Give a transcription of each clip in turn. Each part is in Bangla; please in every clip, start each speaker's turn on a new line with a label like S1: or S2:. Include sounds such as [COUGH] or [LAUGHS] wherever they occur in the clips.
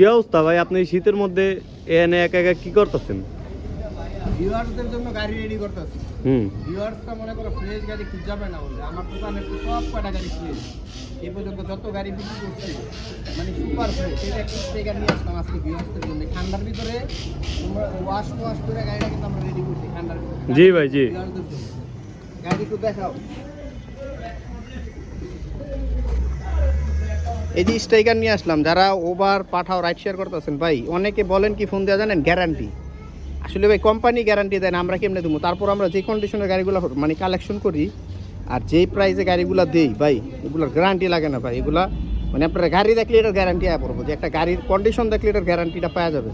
S1: কি অবস্থা ভাই? আপনি শীতের মধ্যে এনে একা একা কি করতেছেন?
S2: ভিউয়ার্সদের জন্য গাড়ি রেডি করতেছি।
S1: হুম।
S2: মনে করো ফ্রেশ গাড়ি না বলে আমার দোকানে তো সব কটা গাড়ি ফ্রেশ এই পর্যন্ত যত গাড়ি বিক্রি করছি মানে সুপার ফ্রেশ এটা একটা স্টেকার নিয়ে আসলাম আজকে ভিউয়ার্সদের জন্য। ঠান্ডার ভিতরে তোমরা ওয়াশ ওয়াশ করে গাড়িটা কিন্তু আমরা রেডি করছি ঠান্ডার ভিতরে।
S1: জি ভাই, জি।
S2: গাড়ি একটু দেখাও। এই যে স্ট্রাইকার নিয়ে আসলাম, যারা ওভার পাঠাও রাইড শেয়ার করতেছেন, ভাই, অনেকে বলেন কি ফোন দেওয়া জানেন? গ্যারান্টি আসলে ভাই কোম্পানি গ্যারান্টি দেয় না, আমরা কেমনে দেবো? তারপর আমরা যে কন্ডিশনের গাড়িগুলো মানে কালেকশন করি, আর যেই প্রাইসে গাড়িগুলো দেই, ভাই, এগুলোর গ্যারান্টি লাগে না, ভাই। এগুলা মানে আপনারা গাড়ি দেখলে এটার গ্যারান্টি আয় পড়ব। যে একটা গাড়ির কন্ডিশন দেখলে এটার গ্যারান্টিটা পাওয়া যাবে।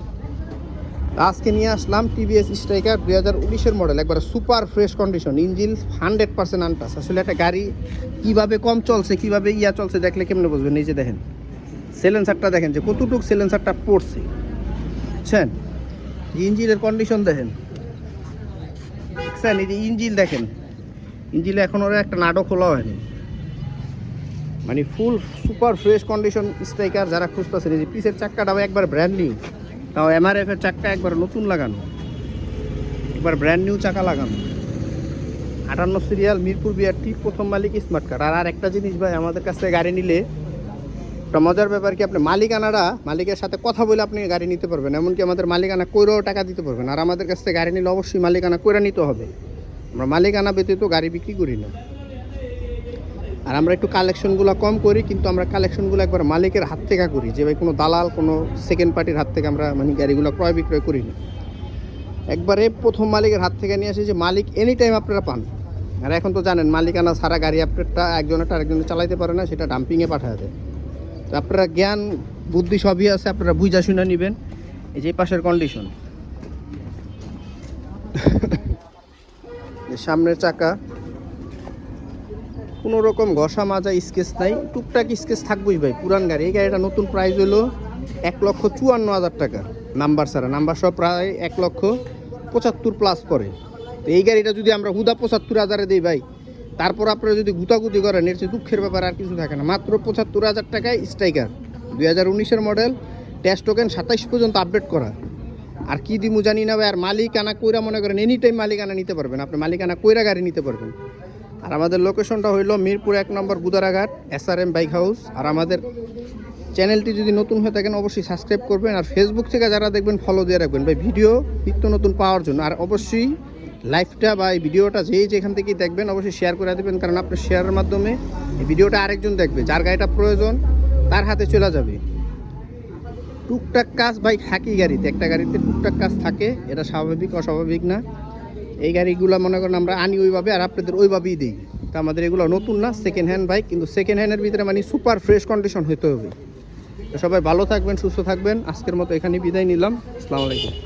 S2: আজকে নিয়ে আসলাম টিভিএস স্ট্রাইকার দুই হাজার উনিশের মডেল একবার super fresh condition engine hundred percent untouched আসলে একটা গাড়ি কীভাবে কম চলছে, কীভাবে ইয়া চলছে দেখলে কেমনে বুঝবেন? যে দেখেন সেলেন্সারটা দেখেন যে কতটুক সেলেন্সারটা পড়ছে। বুঝছেন? ইঞ্জিনের কন্ডিশন দেখেন। দেখছেন এই যে ইঞ্জিন দেখেন, ইঞ্জিনে এখন ওরা একটা নাটক খোলা হয়নি। মানে full super fresh condition striker যারা খুঁজতেছেন, এই যে পিসের চাক্কাটাও একবার ব্র্যান্ড নিউ তাও এমআরএফ এর চাকা একবার নতুন লাগানো। একবার ব্র্যান্ড নিউ চাকা লাগানো। আটান্ন সিরিয়াল মিরপুর বিআরটি প্রথম মালিক স্মার্ট কার্ড আর আর একটা জিনিস ভাই, আমাদের কাছ থেকে গাড়ি নিলে একটা মজার ব্যাপার কি, আপনি মালিকানারা মালিকের সাথে কথা বলে আপনি গাড়ি নিতে পারবেন। এমনকি আমাদের মালিকানা কইরেও টাকা দিতে পারবেন। আর আমাদের কাছ থেকে গাড়ি নিলে অবশ্যই মালিকানা কইরা নিতে হবে। আমরা মালিকানা ব্যতীত গাড়ি বিক্রি করি না। আর আমরা একটু কালেকশনগুলো কম করি, কিন্তু আমরা কালেকশনগুলো একবার মালিকের হাত থেকে করি, যে ভাই কোনো দালাল, কোনো সেকেন্ড পার্টির হাত থেকে আমরা মানে গাড়িগুলো ক্রয় বিক্রয় করি না। একবারে প্রথম মালিকের হাত থেকে নিয়ে আসি যে, মালিক এনি টাইম আপনারা পান। আর এখন তো জানেন, মালিকানা সারা গাড়ি আপনারটা একজনেরটা আরেকজনে চালাইতে পারে না, সেটা ডাম্পিংয়ে পাঠায় দেয়। তো আপনারা জ্ঞান, বুদ্ধি সবই আছে, আপনারা বুঝা শুনে নেবেন। এই যে পাশের কন্ডিশন [LAUGHS] সামনের চাকা। কোনো রকম ঘষা মাজা স্কেচ নাই। টুকটাক স্কেচ থাকবোই ভাই, পুরান গাড়ি। এই গাড়িটা নতুন প্রাইস হলো এক লক্ষ চুয়ান্ন হাজার টাকা। নাম্বার ছাড়া নাম্বার সব প্রায় এক লক্ষ পঁচাত্তর প্লাস করে। তো এই গাড়িটা যদি আমরা হুদা পঁচাত্তর হাজারে দিই ভাই, তারপর আপনারা যদি গুতাগুতি করেন, এর চেয়ে দুঃখের ব্যাপার আর কিছু থাকে না। মাত্র পঁচাত্তর হাজার টাকায় স্ট্রাইকার দুই হাজার উনিশের মডেল টেস্ট টোকেন সাতাইশ পর্যন্ত আপডেট করা। আর কি দিমু জানি না ভাই, আর মালিকানা কইরা মনে করেন এনি টাইম মালিকানা নিতে পারবেন। আপনি মালিকানা কইরা গাড়ি নিতে পারবেন। আর আমাদের লোকেশনটা হইল মিরপুর এক নম্বর Gudaraghat S R M bike house আর আমাদের চ্যানেলটি যদি নতুন হয়ে থাকেন, অবশ্যই সাবস্ক্রাইব করবেন। আর ফেসবুক থেকে যারা দেখবেন ফলো দিয়ে রাখবেন। ভাই ভিডিও নিত্য নতুন পাওয়ার জন্য। আর অবশ্যই লাইভটা বা এই ভিডিওটা যেই যেখান থেকেই দেখবেন, অবশ্যই শেয়ার করে দেবেন। কারণ আপনার শেয়ারের মাধ্যমে এই ভিডিওটা আরেকজন দেখবে, যার গাড়িটা প্রয়োজন, তার হাতে চলে যাবে। টুকটাক কাজ, ভাই থাকি গাড়িতে। একটা গাড়িতে টুকটাক কাজ থাকে, এটা স্বাভাবিক, অস্বাভাবিক না। এই গাড়িগুলো মনে করেন আমরা আনি ওইভাবে আর আপনাদের ওইভাবেই দিই। তা আমাদের এগুলো নতুন না সেকেন্ড হ্যান্ড বাইক কিন্তু সেকেন্ড হ্যান্ডের ভিতরে মানে সুপার ফ্রেশ কন্ডিশন হতে হবে। সবাই ভালো থাকবেন, সুস্থ থাকবেন। আজকের মতো এখানে বিদায় নিলাম। আসসালামু আলাইকুম।